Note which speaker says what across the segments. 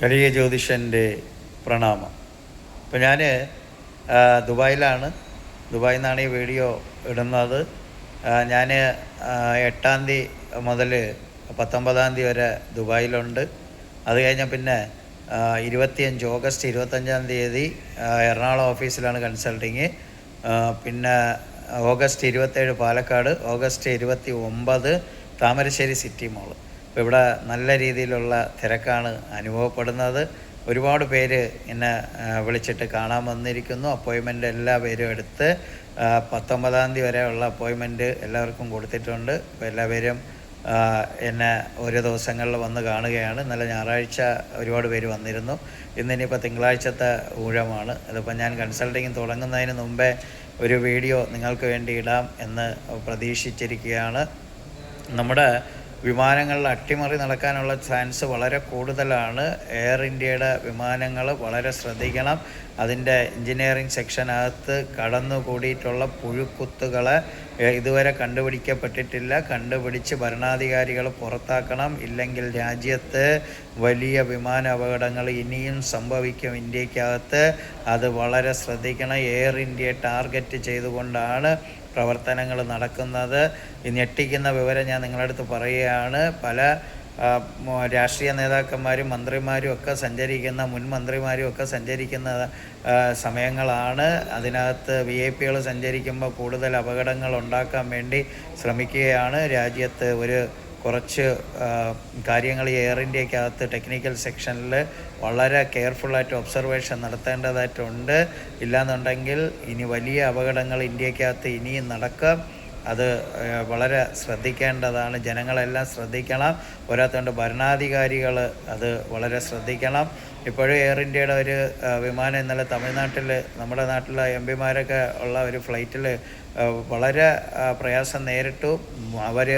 Speaker 1: കരിയ ജ്യോതിഷന്റെ പ്രണാമം. ഇപ്പം ഞാൻ ദുബായിലാണ്. ദുബായിൽ നിന്നാണ് ഈ വീഡിയോ ഇടുന്നത്. ഞാൻ എട്ടാം തീയതി മുതൽ പത്തൊമ്പതാം തീയതി വരെ ദുബായിലുണ്ട്. അത് കഴിഞ്ഞ പിന്നെ ഇരുപത്തിയഞ്ച് ഓഗസ്റ്റ് ഇരുപത്തഞ്ചാം തീയതി എറണാകുളം ഓഫീസിലാണ് കൺസൾട്ടിങ്. പിന്നെ ഓഗസ്റ്റ് ഇരുപത്തേഴ് പാലക്കാട് ഓഗസ്റ്റ് ഇരുപത്തി ഒമ്പത് താമരശ്ശേരി സിറ്റി മോൾ. ഇവിടെ നല്ല രീതിയിലുള്ള തിരക്കാണ് അനുഭവപ്പെടുന്നത്. ഒരുപാട് പേര് എന്നെ വിളിച്ചിട്ട് കാണാൻ വന്നിരിക്കുന്നു. അപ്പോയിൻമെന്റ് എല്ലാ പേരും എടുത്ത് പത്തൊമ്പതാം തീയതി വരെയുള്ള അപ്പോയിൻമെന്റ് എല്ലാവർക്കും കൊടുത്തിട്ടുണ്ട്. അപ്പോൾ എല്ലാവരും എന്നെ ഓരോ ദിവസങ്ങളിൽ വന്ന് കാണുകയാണ്. ഇന്നലെ ഞായറാഴ്ച ഒരുപാട് പേര് വന്നിരുന്നു. ഇന്ന് ഇനിയിപ്പോൾ തിങ്കളാഴ്ചത്തെ ഊഴമാണ്. അതിപ്പോൾ ഞാൻ കൺസൾട്ടിങ് തുടങ്ങുന്നതിന് മുമ്പേ ഒരു വീഡിയോ നിങ്ങൾക്ക് വേണ്ടി ഇടാം എന്ന് പ്രതീക്ഷിച്ചിരിക്കുകയാണ്. നമ്മുടെ വിമാനങ്ങളിൽ അട്ടിമറി നടക്കാനുള്ള ചാൻസ് വളരെ കൂടുതലാണ്. എയർ ഇന്ത്യയുടെ വിമാനങ്ങൾ വളരെ ശ്രദ്ധിക്കണം. അതിന്റെ എഞ്ചിനീയറിംഗ് സെക്ഷനകത്ത് കടന്നു കൂടിയിട്ടുള്ള പുഴുക്കുത്തുകളെ ഇതുവരെ കണ്ടുപിടിക്കപ്പെട്ടിട്ടില്ല. കണ്ടുപിടിച്ച് ഭരണാധികാരികൾ പുറത്താക്കണം. ഇല്ലെങ്കിൽ രാജ്യത്ത് വലിയ വിമാന അപകടങ്ങൾ ഇനിയും സംഭവിക്കും ഇന്ത്യക്കകത്ത്. അത് വളരെ ശ്രദ്ധിക്കണം. എയർ ഇന്ത്യയെ ടാർഗറ്റ് ചെയ്തുകൊണ്ടാണ് പ്രവർത്തനങ്ങൾ നടക്കുന്നത്. ഞെട്ടിക്കുന്ന വിവരം ഞാൻ നിങ്ങളുടെ അടുത്ത് പറയുകയാണ്. പല രാഷ്ട്രീയ നേതാക്കന്മാരും മന്ത്രിമാരും ഒക്കെ സഞ്ചരിക്കുന്ന മുൻ മന്ത്രിമാരും ഒക്കെ സഞ്ചരിക്കുന്ന സമയങ്ങളാണ്. അതിനകത്ത് വി ഐ പികൾ സഞ്ചരിക്കുമ്പോൾ കൂടുതൽ അപകടങ്ങൾ ഉണ്ടാക്കാൻ വേണ്ടി ശ്രമിക്കുകയാണ്. രാജ്യത്ത് ഒരു കുറച്ച് കാര്യങ്ങൾ എയർ ഇന്ത്യക്കകത്ത് ടെക്നിക്കൽ സെക്ഷനിൽ വളരെ കെയർഫുള്ളായിട്ട് ഒബ്സർവേഷൻ നടത്തേണ്ടതായിട്ടുണ്ട്. ഇല്ലാന്നുണ്ടെങ്കിൽ ഇനി വലിയ അപകടങ്ങൾ ഇന്ത്യക്കകത്ത് ഇനിയും നടക്കാം. അത് വളരെ ശ്രദ്ധിക്കേണ്ടതാണ്. ജനങ്ങളെല്ലാം ശ്രദ്ധിക്കണം. പോരാത്തതുകൊണ്ട് ഭരണാധികാരികൾ അത് വളരെ ശ്രദ്ധിക്കണം. ഇപ്പോഴും എയർ ഇന്ത്യയുടെ ഒരു വിമാനം ഇന്നലെ തമിഴ്നാട്ടിൽ നമ്മുടെ നാട്ടിലെ എം പിമാരൊക്കെ ഉള്ള ഒരു ഫ്ലൈറ്റിൽ വളരെ പ്രയാസം നേരിട്ടു. അവർ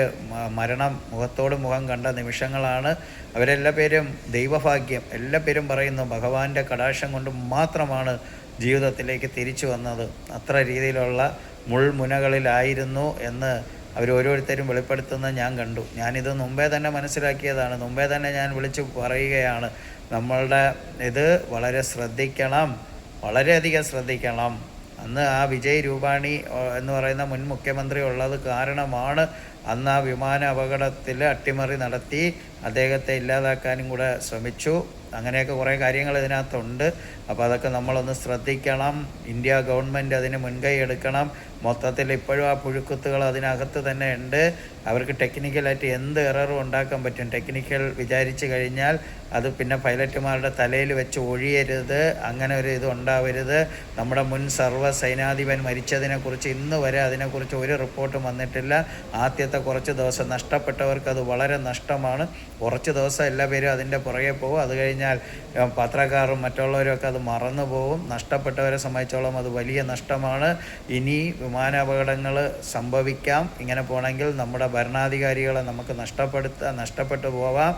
Speaker 1: മരണം മുഖത്തോട് മുഖം കണ്ട നിമിഷങ്ങളാണ്. അവരെല്ലാ പേരും ദൈവഭാഗ്യം. എല്ലാ പേരും പറയുന്നു ഭഗവാന്റെ കടാക്ഷം കൊണ്ട് മാത്രമാണ് ജീവിതത്തിലേക്ക് തിരിച്ചു വന്നത്. അത്ര രീതിയിലുള്ള മുൾമുനകളിലായിരുന്നു എന്ന് അവർ ഓരോരുത്തരും വെളിപ്പെടുത്തുന്നത് ഞാൻ കണ്ടു. ഞാനിത് മുമ്പേ തന്നെ മനസ്സിലാക്കിയതാണ്. മുമ്പേ തന്നെ ഞാൻ വിളിച്ചു പറയുകയാണ്. നമ്മളുടെ ഇത് വളരെ ശ്രദ്ധിക്കണം. വളരെയധികം ശ്രദ്ധിക്കണം. അന്ന് ആ വിജയ് രൂപാണി എന്ന് പറയുന്ന മുൻ മുഖ്യമന്ത്രി ഉള്ളത് കാരണമാണ് അന്ന് ആ വിമാന അപകടത്തിൽ അട്ടിമറി നടത്തി. അദ്ദേഹത്തെ ഇല്ലാതാക്കാനും കൂടെ ശ്രമിച്ചു. അങ്ങനെയൊക്കെ കുറേ കാര്യങ്ങൾ ഇതിനകത്തുണ്ട്. അപ്പോൾ അതൊക്കെ നമ്മളൊന്ന് ശ്രദ്ധിക്കണം. ഇന്ത്യ ഗവൺമെന്റ് അതിന് മുൻകൈ എടുക്കണം. മൊത്തത്തിൽ ഇപ്പോഴും ആ പുഴുക്കുത്തുകൾ അതിനകത്ത് തന്നെ ഉണ്ട്. അവർക്ക് ടെക്നിക്കലായിട്ട് എന്ത് എററും ഉണ്ടാക്കാൻ പറ്റും. ടെക്നിക്കൽ വിചാരിച്ചു കഴിഞ്ഞാൽ അത് പിന്നെ പൈലറ്റുമാരുടെ തലയിൽ വെച്ച് ഒഴിയരുത്. അങ്ങനെ ഒരു ഇത് ഉണ്ടാവരുത്. നമ്മുടെ മുൻ സർവ സൈനാധിപൻ മരിച്ചതിനെക്കുറിച്ച് ഇന്ന് വരെ അതിനെക്കുറിച്ച് ഒരു റിപ്പോർട്ടും വന്നിട്ടില്ല. ആദ്യത്തെ കുറച്ച് ദിവസം നഷ്ടപ്പെട്ടവർക്ക് അത് വളരെ നഷ്ടമാണ്. കുറച്ച് ദിവസം എല്ലാ പേരും അതിന്റെ പുറകെ പോകും. അത് കഴിഞ്ഞാൽ പത്രക്കാരും മറ്റുള്ളവരും ഒക്കെ അത് മറന്നു പോകും. നഷ്ടപ്പെട്ടവരെ സംബന്ധിച്ചോളം അത് വലിയ നഷ്ടമാണ്. ഇനി വിമാനാപകടങ്ങൾ സംഭവിക്കാം. ഇങ്ങനെ പോകണമെങ്കിൽ നമ്മുടെ ഭരണാധികാരികളെ നമുക്ക് നഷ്ടപ്പെടുത്ത നഷ്ടപ്പെട്ടു പോവാം.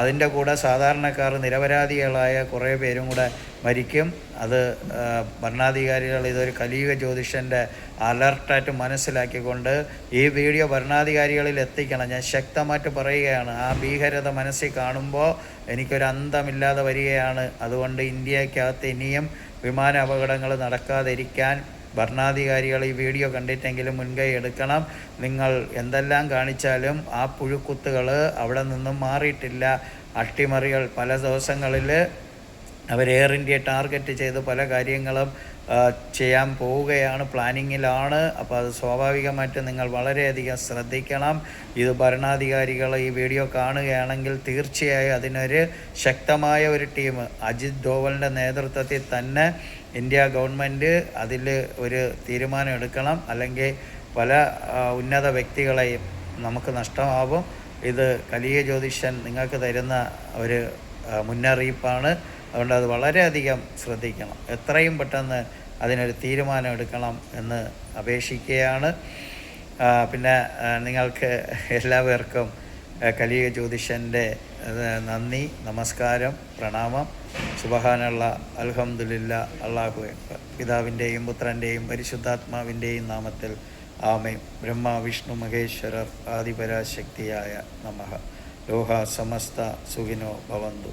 Speaker 1: അതിന്റെ കൂടെ സാധാരണക്കാർ നിരപരാധികളായ കുറേ പേരും കൂടെ മരിക്കും. അത് ഭരണാധികാരികൾ ഇതൊരു കലിയുഗ ജ്യോതിഷന്റെ അലർട്ടായിട്ട് മനസ്സിലാക്കിക്കൊണ്ട് ഈ വീഡിയോ ഭരണാധികാരികളിൽ എത്തിക്കണം. ഞാൻ ശക്തമായിട്ട് പറയുകയാണ് ആ ഭീകരത മനസ്സിൽ കാണുമ്പോൾ എനിക്കൊരു അന്തമില്ലാതെ വരികയാണ്. അതുകൊണ്ട് ഇന്ത്യക്കകത്ത് ഇനിയും വിമാന അപകടങ്ങൾ നടക്കാതിരിക്കാൻ ഭരണാധികാരികൾ ഈ വീഡിയോ കണ്ടിട്ടെങ്കിലും മുൻകൈ എടുക്കണം. നിങ്ങൾ എന്തെല്ലാം കാണിച്ചാലും ആ പുഴുക്കുത്തുകൾ അവിടെ നിന്നും മാറിയിട്ടില്ല. അട്ടിമറികൾ പല ദിവസങ്ങളിൽ അവർ എയർ ഇന്ത്യ ടാർഗറ്റ് ചെയ്ത് പല കാര്യങ്ങളും ചെയ്യാൻ പോവുകയാണ് പ്ലാനിങ്ങിലാണ് അപ്പോൾ അത് സ്വാഭാവികമായിട്ട് നിങ്ങൾ വളരെയധികം ശ്രദ്ധിക്കണം. ഇത് ഭരണാധികാരികൾ ഈ വീഡിയോ കാണുകയാണെങ്കിൽ തീർച്ചയായും അതിനൊരു ശക്തമായ ഒരു ടീം അജിത് ഡോവലിന്റെ നേതൃത്വത്തിൽ തന്നെ ഇന്ത്യ ഗവൺമെന്റ് അതിൽ ഒരു തീരുമാനം എടുക്കണം. അല്ലെങ്കിൽ പല ഉന്നത വ്യക്തികളെയും നമുക്ക് നഷ്ടമാവും. ഇത് കലിയ ജ്യോതിഷൻ നിങ്ങൾക്ക് തരുന്ന ഒരു മുന്നറിയിപ്പാണ്. അതുകൊണ്ട് അത് വളരെയധികം ശ്രദ്ധിക്കണം. എത്രയും പെട്ടെന്ന് അതിനൊരു തീരുമാനം എടുക്കണം എന്ന് അപേക്ഷിക്കുകയാണ്. പിന്നെ നിങ്ങൾക്ക് എല്ലാവർക്കും കലിയ ജ്യോതിഷന്റെ നന്ദി നമസ്കാരം പ്രണാമം. സുബഹാനുള്ള അൽഹംദുലില്ല അള്ളാഹു പിതാവിന്റെയും പുത്രന്റെയും പരിശുദ്ധാത്മാവിന്റെയും നാമത്തിൽ ആമേ ബ്രഹ്മ വിഷ്ണു മഹേശ്വരർ ആദിപരാശക്തിയായ നമഃ. ലോഹ സമസ്ത സുഖിനോ ഭവന്തു.